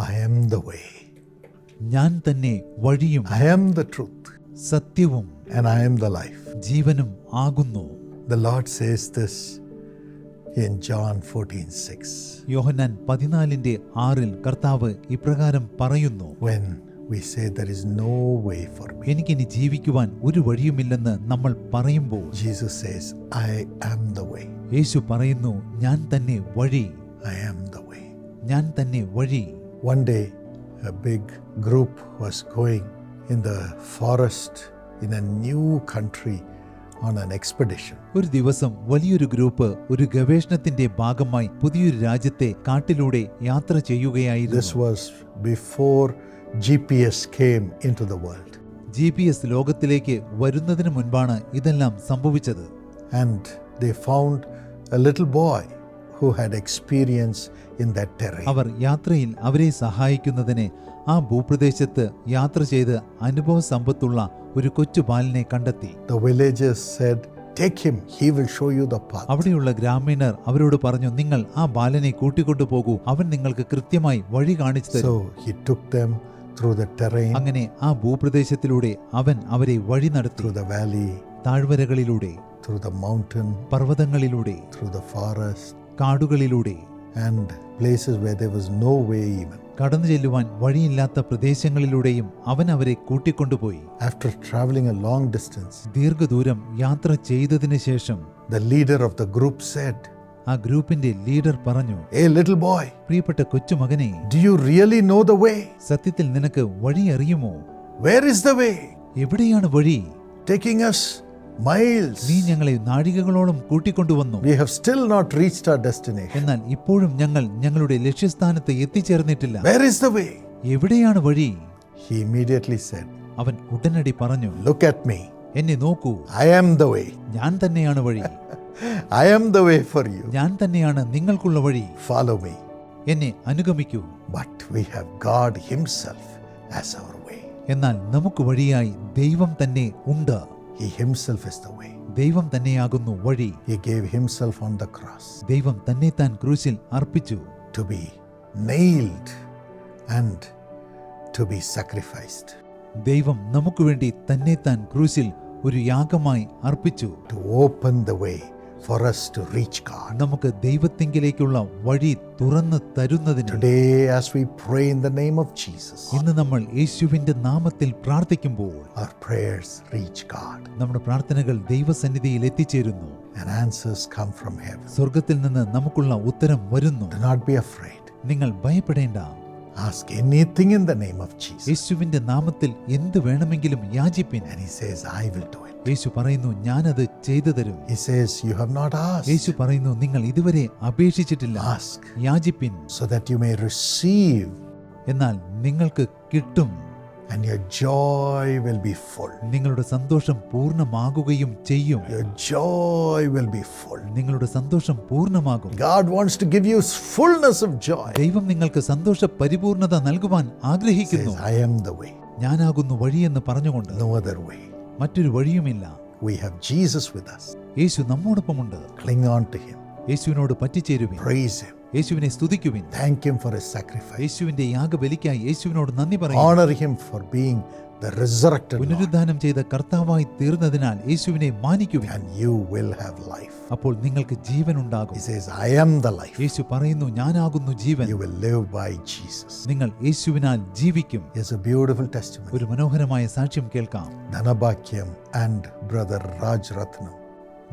I am the way, ഞാൻ തന്നെ വഴിയും I am the truth, സത്യവും and I am the life. ജീവനും ആകുന്നു The Lord says this in John 14 6. യോഹന്നാൻ പതിനാലിന്റെ ആറിൽ കർത്താവ് ഇപ്രകാരം പറയുന്നു When we say there is no way for me, എനിക്കിനി ജീവിക്കുവാൻ ഒരു വഴിയുമില്ലെന്ന് നമ്മൾ പറയുമ്പോൾ Jesus says, I am the way. യേശു പറയുന്നു ഞാൻ തന്നെ വഴി I am the way. ഞാൻ തന്നെ വഴി One day, a big group was going in the forest in a new country on an expedition. ഒരു ദിവസം വലിയൊരു ഗ്രൂപ്പ് ഒരു ഗവേഷണത്തിന്റെ ഭാഗമായി പുതിയൊരു രാജ്യത്തെ കാട്ടിലൂടെ യാത്ര This was before GPS came into the world. GPS ലോകത്തിലേക്ക് വരുന്നതിന് മുൻപാണ് ഇതെല്ലാം സംഭവിച്ചത് And they found a little boy who had experience in that terrain. അവർ യാത്രയിൽ അവരെ സഹായിക്കുന്നതിന് ആ ഭൂപ്രദേശത്ത് യാത്ര ചെയ്ത് അനുഭവ സമ്പത്തുള്ള ഒരു കൊച്ചു ബാലിനെ കണ്ടെത്തി The villagers said, Take him, he will show you the path. അവിടെയുള്ള ഗ്രാമീണർ അവരോട് പറഞ്ഞു നിങ്ങൾ ആ ബാലനെ കൂട്ടിക്കൊണ്ടു പോകൂ അവൻ നിങ്ങൾക്ക് കൃത്യമായി വഴി കാണിച്ചു തരും So he took them through the terrain, അങ്ങനെ ആ ഭൂപ്രദേശത്തിലൂടെ അവൻ അവരെ വഴി നടത്തി through the valley, താഴ്വരകളിലൂടെ through the mountain, പർവതങ്ങളിലൂടെ through the forest, കാടുകളിലൂടെ and places where there was no way even. കടന്നു ചെല്ലുവാൻ വഴിയില്ലാത്ത പ്രദേശങ്ങളിലൂടെയും അവൻ അവരെ കൂട്ടിക്കൊണ്ടുപോയി After traveling a long distance, ദീർഘദൂരം യാത്ര ചെയ്തതിനു ശേഷം the leader of the group said, ആ ഗ്രൂപ്പിന്റെ ലീഡർ പറഞ്ഞു Hey, little boy, പ്രിയപ്പെട്ട കൊച്ചുമകനെ do you really know the way? സത്യത്തിൽ നിനക്ക് വഴി അറിയുമോ Where is the way? എവിടെയാണ് വഴി Taking us miles. നീ ഞങ്ങളെ നാഴികകളോളം കൂട്ടിക്കൊണ്ടുവന്നു. We have still not reached our destination എന്നാൽ ഇപ്പോഴും ഞങ്ങൾ ഞങ്ങളുടെ ലക്ഷ്യസ്ഥാനത്ത് എത്തിച്ചേർന്നിട്ടില്ല. വേർ ഈസ് the വേ എവിടെയാണ് വഴി? ഹി ഇമ്മീഡിയറ്റ്ലി സെഡ് അവൻ ഉടനടി പറഞ്ഞു ലുക്ക് അറ്റ് മീ എന്നെ നോക്കൂ. ഐ ആം ദ വേ ഞാൻ തന്നെയാണ് വഴി. I am the way for you ഞാൻ തന്നെയാണ് നിങ്ങൾക്കുള്ള വഴി. ഫോളോ മീ എന്നെ അനുഗമിക്കൂ. But we have God himself as our way എന്നാൽ നമുക്ക് വഴിയായി ദൈവം തന്നെ ഉണ്ട്. He Himself is the way. ദൈവം തന്നെയാകുന്നു വഴി He gave Himself on the cross ദൈവം തന്നെ താൻ ക്രൂശിൽ അർപ്പിച്ചു to be nailed and to be sacrificed, ദൈവം നമുക്ക് വേണ്ടി തന്നെ താൻ ക്രൂശിൽ ഒരു യാഗമായി അർപ്പിച്ചു to open the way for us to reach God. നമുക്ക് ദൈവത്തിങ്കിലേക്കുള്ള വഴി തുറന്നു തരുന്നതിന് Today, as we pray in the name of Jesus, ഇന്ന് നമ്മൾ യേശുവിന്റെ നാമത്തിൽ പ്രാർത്ഥിക്കുമ്പോൾ our prayers reach God നമ്മുടെ പ്രാർത്ഥനകൾ ദൈവസന്നിധിയിൽ എത്തിച്ചേരുന്നു and answers come from heaven. സ്വർഗത്തിൽ നിന്ന് നമുക്കുള്ള ഉത്തരം വരുന്നു Do not be afraid. നിങ്ങൾ ഭയപ്പെടേണ്ട Ask anything in the name of Jesus. യേശുവിന്റെ നാമത്തിൽ എന്ത് വേണമെങ്കിലും യാചിപ്പിൻ And he says, I will do it. യേശു പറയുന്നു ഞാനത് ചെയ്തു തരും He says, You have not asked. യേശു പറയുന്നു നിങ്ങൾ ഇതുവരെ അപേക്ഷിച്ചിട്ടില്ല Ask യാചിപ്പിൻ so that you may receive, എന്നാൽ നിങ്ങൾക്ക് കിട്ടും and your joy will be full. നിങ്ങളുടെ സന്തോഷം പൂർണമാകുകയും ചെയ്യും Your joy will be full. നിങ്ങളുടെ സന്തോഷം പൂർണമാകും God wants to give you fullness of joy. ദൈവം നിങ്ങൾക്ക് സന്തോഷ പരിപൂർണത നൽകുവാൻ ആഗ്രഹിക്കുന്നു says, I am the way, ഞാനാകുന്നു വഴിയെന്ന് പറഞ്ഞുകൊണ്ട് no other way. മറ്റൊരു വഴിയുമില്ല We have Jesus with us. Yeshu നമ്മോടൊപ്പമുണ്ട് Cling on to him, യേശുവിനോട് പറ്റിച്ചേരുവിൻ praise him, യേശുവിനെ സ്തുതിക്കുവിൻ. Thank you for his sacrifice യേശുവിന്റെ യാഗബലിക്കായി യേശുവിനോട് നന്ദി പറയുക honour him for being the resurrected പുനരുദ്ധാനം ചെയ്ത കർത്താവായി തീർന്നതിനാൽ യേശുവിനെ മാനിക്കുവിൻ. And you will have life അപ്പോൾ നിങ്ങൾക്ക് ജീവൻ ഉണ്ടാകും. He says I am the life യേശു പറയുന്നു ഞാൻ ഞാനാകുന്നു ജീവൻ. You will live by Jesus നിങ്ങൾ യേശുവിനാൽ ജീവിക്കും. ഇസ് എ ബ്യൂട്ടിഫുൾ ടെസ്റ്റിമണി ഒരു മനോഹരമായ സാക്ഷ്യം കേൾക്കാം. ധനഭാഗ്യം ആൻഡ് ബ്രദർ രാജ് രത്നം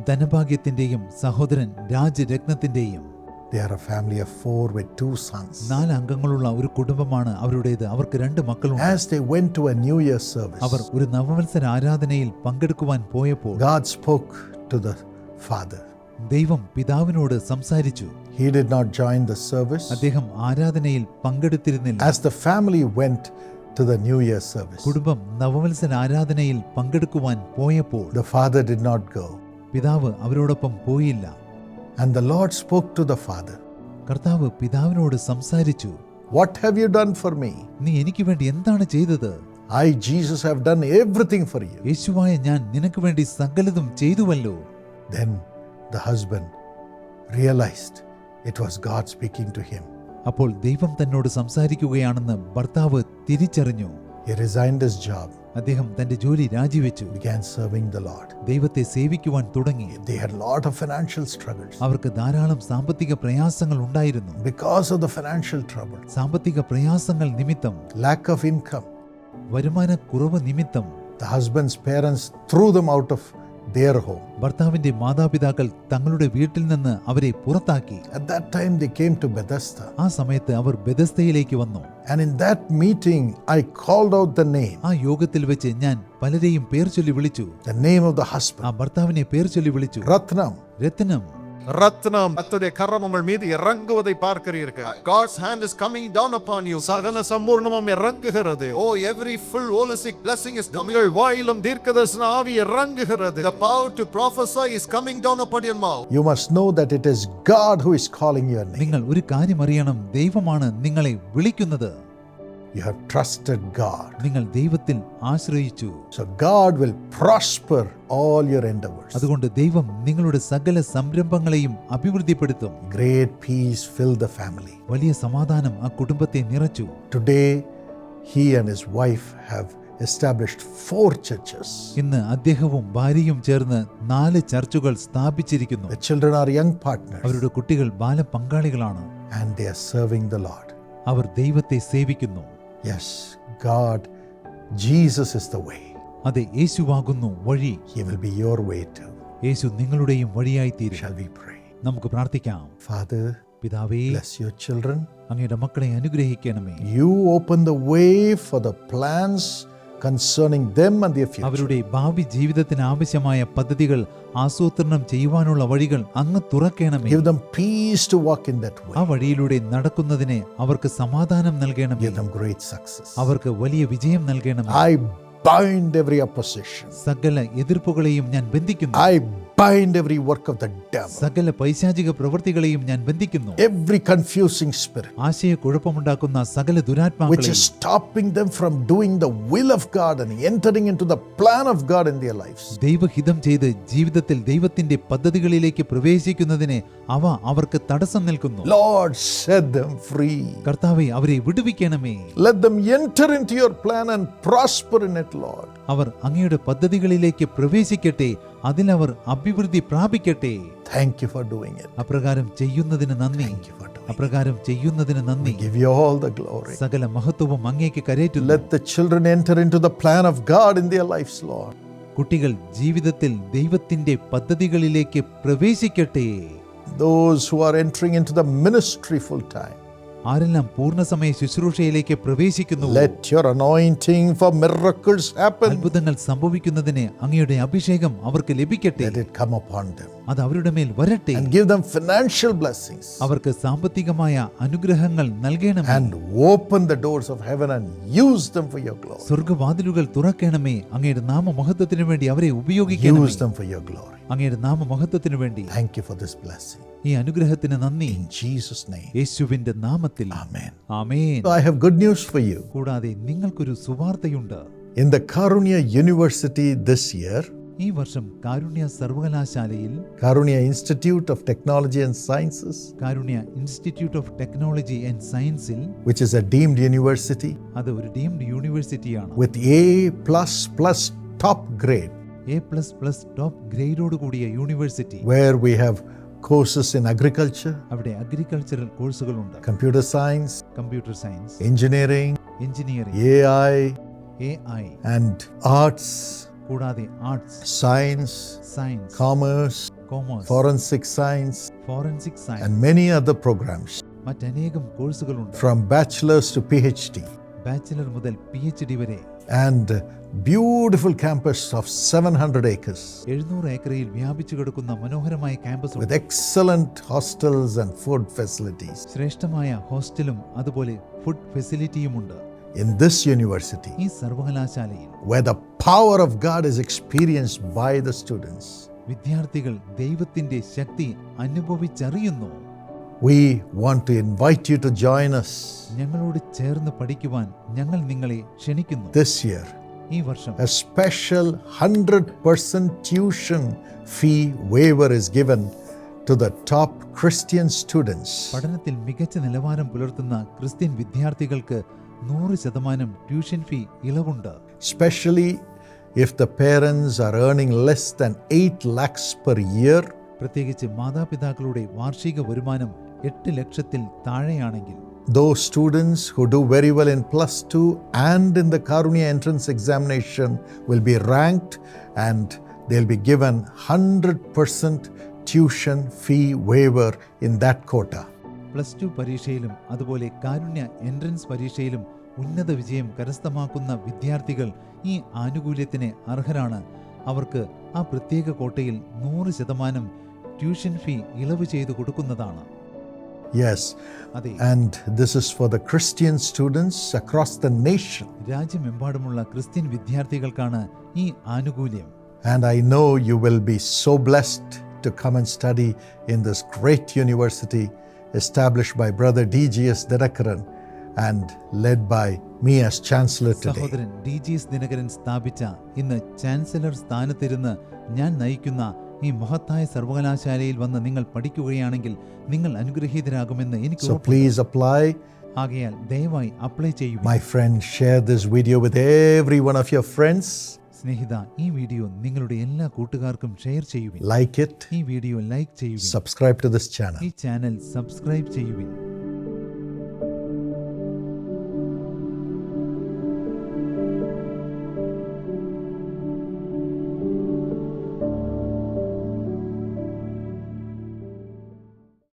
ധനഭാഗ്യത്തിന്റെയും സഹോദരൻ രാജരത്നത്തിന്റെയും They are a family of four with two sons. നാല് അംഗങ്ങളുള്ള ഒരു കുടുംബമാണ് അവരുടേത് അവർക്ക് രണ്ട് മക്കളുണ്ട് As they went to a New Year service, അവർ ഒരു നവവത്സര ആരാധനയിൽ പങ്കെടുക്കുവാൻ പോയപ്പോൾ God spoke to the father. ദൈവം പിതാവിനോട് സംസാരിച്ചു He did not join the service. അദ്ദേഹം ആരാധനയിൽ പങ്കെടുത്തിരുന്നില്ല As the family went to the New Year service, കുടുംബം നവവത്സര ആരാധനയിൽ പങ്കെടുക്കുവാൻ പോയപ്പോൾ the father did not go. പിതാവ് അവരോടൊപ്പം പോയില്ല And the Lord spoke to the father, കർത്താവ് പിതാവിനോട് സംസാരിച്ചു What have you done for me? നീ എനിക്ക് വേണ്ടി എന്താണ് ചെയ്തത് I, Jesus, have done everything for you. യേശുവായ ഞാൻ നിനക്ക് വേണ്ടി സകലതും ചെയ്തുവല്ലോ Then the husband realized it was God speaking to him. അപ്പോൾ ദൈവം തന്നോട് സംസാരിക്കുകയാണെന്ന് ഭർത്താവ് തിരിച്ചറിഞ്ഞു He resigned his job, അദ്ദേഹം തന്റെ ജോലി രാജിവെച്ചു began serving the Lord. ദൈവത്തെ സേവിക്കുവാൻ തുടങ്ങി They had lot of financial struggles. അവർക്ക് ധാരാളം സാമ്പത്തിക പ്രയാസങ്ങൾ ഉണ്ടായിരുന്നു Because of the financial trouble, സാമ്പത്തിക പ്രയാസങ്ങൾ നിമിത്തം lack of income, വരുമാനക്കുറവ് നിമിത്തം the husband's parents threw them out of their home. ഭർത്താവിന്റെ മാതാപിതാക്കൾ തങ്ങളുടെ വീട്ടിൽ നിന്ന് അവരെ പുറത്താക്കി. At that time, they came to Bethesda. ആ സമയത്ത് അവർ ബെദസ്തയിലേക്ക് വന്നു. And in that meeting, I called out the name, ആ യോഗത്തിൽ വെച്ച് ഞാൻ പലരെയും പേർ ചൊല്ലി വിളിച്ചു. The name of the husband, ആ ഭർത്താവിനെ പേർ ചൊല്ലി വിളിച്ചു. Ratnam. രത്നം. ரத்னம் கர்த்தருடைய கரம் உங்கள் மீது இறங்குவதை பார்க்கிறீர்கள் God's hand is coming down upon you சகல சம்பூர்ணமும் இறங்குகிறது oh every full holistic blessing is உங்கள் வாயிலும் தீர்க்கதரிசன ஆவி இறங்குகிறது the power to prophesy is coming down upon your mouth You must know that it is God who is calling your name. നിങ്ങൾ ഒരു കാര്യം അറിയണം ദൈവമാണ് നിങ്ങളെ വിളിക്കുന്നത് You have trusted God. നിങ്ങൾ ദൈവത്തിൽ ആശ്രയിച്ചു So God will prosper all your endeavors. അതുകൊണ്ട് ദൈവം നിങ്ങളുടെ സകല സംരംഭങ്ങളെയും അഭിവൃദ്ധിപ്പെടുത്തും Great peace fill the family. വലിയ സമാധാനം ആ കുടുംബത്തെ നിറച്ചു Today, he and his wife have established four churches. ഇന്ന് അദ്ദേഹവും ഭാര്യയും ചേർന്ന് നാല് ചർച്ചുകൾ സ്ഥാപിച്ചിരിക്കുന്നു children are young partners അവരുടെ കുട്ടികൾ ബാല പങ്കാളികളാണ് and they are serving the Lord. അവർ ദൈവത്തെ സേവിക്കുന്നു Yes, God, Jesus is the way. അതെ യേശുവാകുന്നു വഴി He will be your way too. യേശു നിങ്ങളുടെയും വഴിയായി തീരും Shall we pray? നമുക്ക് പ്രാർത്ഥിക്കാം Father, പിതാവേ bless your children. അങ്ങയുടെ മക്കളെ അനുഗ്രഹിക്കണമേ You open the way for the plans concerning them and their future. അവരുടെ ഭാവി ജീവിതത്തിന് ആവശ്യമായ പദ്ധതികൾ ആസൂത്രണം ചെയ്യുവാനുള്ള വഴികൾ അങ്ങ് തുറക്കണമേ Give them peace to walk in that ആ way. വഴിയിലൂടെ നടക്കുന്നതിന് അവർക്ക് സമാധാനം നൽകണമേ Give them great success. അവർക്ക് വലിയ വിജയം നൽകണമേ I bind every opposition. സകല എതിർപ്പുകളെയും ഞാൻ ബന്ധിക്കുന്നു I bind every work of the devil. സകല പൈശാചിക പ്രവൃത്തികളെയും ഞാൻ ബന്ധിക്കുന്നു Every confusing spirit ആശയക്കുഴപ്പമുണ്ടാക്കുന്ന സകല which ദുരാത്മാക്കളെയും is stopping them from doing the will of God and entering into the plan of God in their lives. ദൈവഹിതം ചെയ്ത് ജീവിതത്തിൽ ദൈവത്തിന്റെ പദ്ധതികളിലേക്ക് പ്രവേശിക്കുന്നതിന് അവ അവർക്ക് തടസ്സം നിൽക്കുന്നു Lord, set them free. കർത്താവെ അവരെ വിടുവിക്കണമേ Let them enter into your plan and prosper in it, Lord. അവർ അങ്ങയുടെ പദ്ധതികളിലേക്ക് പ്രവേശിക്കട്ടെ അതിനവർ അഭിവൃദ്ധി പ്രാപിക്കട്ടെ. Thank you for doing it അപ്രകാരം ചെയ്യുന്നതിനെ നന്ദി. അപ്രകാരം ചെയ്യുന്നതിനെ നന്ദി. Give you all the glory സകല മഹത്വവും അങ്ങേക്ക് കരേറ്റുന്നു. Let the children enter into the plan of God in their lives lord കുട്ടികൾ ജീവിതത്തിൽ ദൈവത്തിന്റെ പദ്ധതികളിലേക്ക് പ്രവേശിക്കട്ടെ. Those who are entering into the ministry full time ആരെല്ലാം പൂർണസമയ ശുശ്രൂഷയിലേക്ക് പ്രവേശിക്കുന്നു let your anointing for miracles happen. അത്ഭുതങ്ങൾ സംഭവിക്കുന്നതിന് അങ്ങയുടെ അഭിഷേകം അവർക്ക് ലഭിക്കട്ടെ Let it come upon them അത് അവരുടെ മേൽ വരട്ടെ and give them financial blessings അവർക്ക് സാമ്പത്തികമായ അനുഗ്രഹങ്ങൾ നൽകണമേ and open the doors of heaven and use them for your glory. സ്വർഗവാതിലുകൾ തുറക്കണമേ അങ്ങയുടെ നാമ മഹത്വത്തിനു വേണ്ടി അവരെ ഉപയോഗിക്കണമേ Use them for your glory. അങ്ങയുടെ നാമ മഹത്വത്തിനു വേണ്ടി Thank you for this blessing. ഈ അനുഗ്രഹത്തിന് നന്ദി In Jesus' name. യേശുവിന്റെ നാമത്തിൽ Amen. Amen I have good news for you. കൂടാതെ നിങ്ങൾക്കൊരു സുവാർത്തയുണ്ട് In the Karunya University this year, ഈ വർഷം കാരുണ്യ സർവകലാശാലയിൽ Karunya Institute of Technology and Sciences, Karunya institute of technology and സയൻസിൽ which is a deemed university അത് ഒരു ഡീംഡ് യൂണിവേഴ്സിറ്റിയാണ് with A plus plus top grade, A plus plus top ഗ്രേഡോട് കൂടിയ university where we have courses in agriculture, അവിടെ agricultural കോഴ്സുകളുണ്ട് computer science, computer science engineering, engineering AI, A I and arts, കൂടാതെ arts science, science commerce, commerce forensic science, forensic science and many other programs മറ്റനേകം കോഴ്സുകളുണ്ട് from bachelor's to PhD. Bachelor മുതൽ P H D വരെ And beautiful campus of 700 acres. എഴുന്നൂറ് ഏക്കറിൽ വ്യാപിച്ചു കിടക്കുന്ന മനോഹരമായ campus with excellent hostels and food facilities ശ്രേഷ്ഠമായ ഹോസ്റ്റലും അതുപോലെ ഫുഡ് ഫെസിലിറ്റിയുമുണ്ട് In this university, ഈ സർവകലാശാലയിൽ where the power of God is experienced by the students, വിദ്യാർത്ഥികൾ ദൈവത്തിന്റെ ശക്തി അനുഭവിച്ചറിയുന്നു. we want to invite you to join us ഞങ്ങളോട് ചേർന്ന് പഠിക്കുവാൻ ഞങ്ങൾ നിങ്ങളെ ക്ഷണിക്കുന്നു this year. ഈ വർഷം A special 100% tuition fee waiver is given to the top Christian students. പഠനത്തിൽ മികച്ച നിലവാരം പുലർത്തുന്ന ക്രിസ്ത്യൻ വിദ്യാർത്ഥികൾക്ക് നൂറ് ശതമാനം tuition fee ഇളവുണ്ട് especially if the parents are earning less than 8 lakhs per year പ്രത്യേകിച്ച് മാതാപിതാക്കളുടെ വാർഷിക വരുമാനം എട്ട് ലക്ഷത്തിൽ താഴെയാണെങ്കിൽ. Those students who do very well in plus 2 and in the karunya entrance examination will be ranked and they'll be given 100% tuition fee waiver in that quota. Plus two പരീക്ഷയിലും അതുപോലെ കാരുണ്യ entrance പരീക്ഷയിലും ഉന്നത വിജയം കരസ്ഥമാക്കുന്ന വിദ്യാർത്ഥികൾ ഈ ആനുകൂല്യത്തിന് അർഹരാണ്. അവർക്ക് ആ പ്രത്യേക കോട്ടയിൽ നൂറ് ശതമാനം ട്യൂഷൻ ഫീ ഇളവ് ചെയ്തു കൊടുക്കുന്നതാണ്. Yes അതെ and this is for the christian students across the nation രാജ്യമെമ്പാടുമുള്ള ക്രിസ്ത്യൻ വിദ്യാർത്ഥികൾക്കാണ് ഈ ആനുകൂല്യം And I know you will be so blessed to come and study in this great university established by Brother DGS Dinakaran and led by me as Chancellor today. സഹോദരൻ D G S Dinakaran സ്ഥാപിച്ച ഇന്ന് chancellor സ്ഥാനത്തിരുന്ന് ഞാൻ നയിക്കുന്ന ഈ മഹത്തായ സർവകലാശാലയിൽ വന്ന് നിങ്ങൾ പഠിക്കുകയാണെങ്കിൽ നിങ്ങൾ അനുഗ്രഹീതരാകുമെന്ന് എനിക്ക് So please apply. ആകയാൽ ദയവായി അപ്ലൈ ചെയ്യുക My friend, share this video with every one of your friends. സ്നേഹിത ഈ വീഡിയോ നിങ്ങളുടെ എല്ലാ കൂട്ടുകാർക്കും ഷെയർ ചെയ്യുവിൻ Like it, ഈ വീഡിയോ ലൈക്ക് ചെയ്യുവിൻ subscribe to this channel. ഈ ചാനൽ സബ്സ്ക്രൈബ് ചെയ്യുവിൻ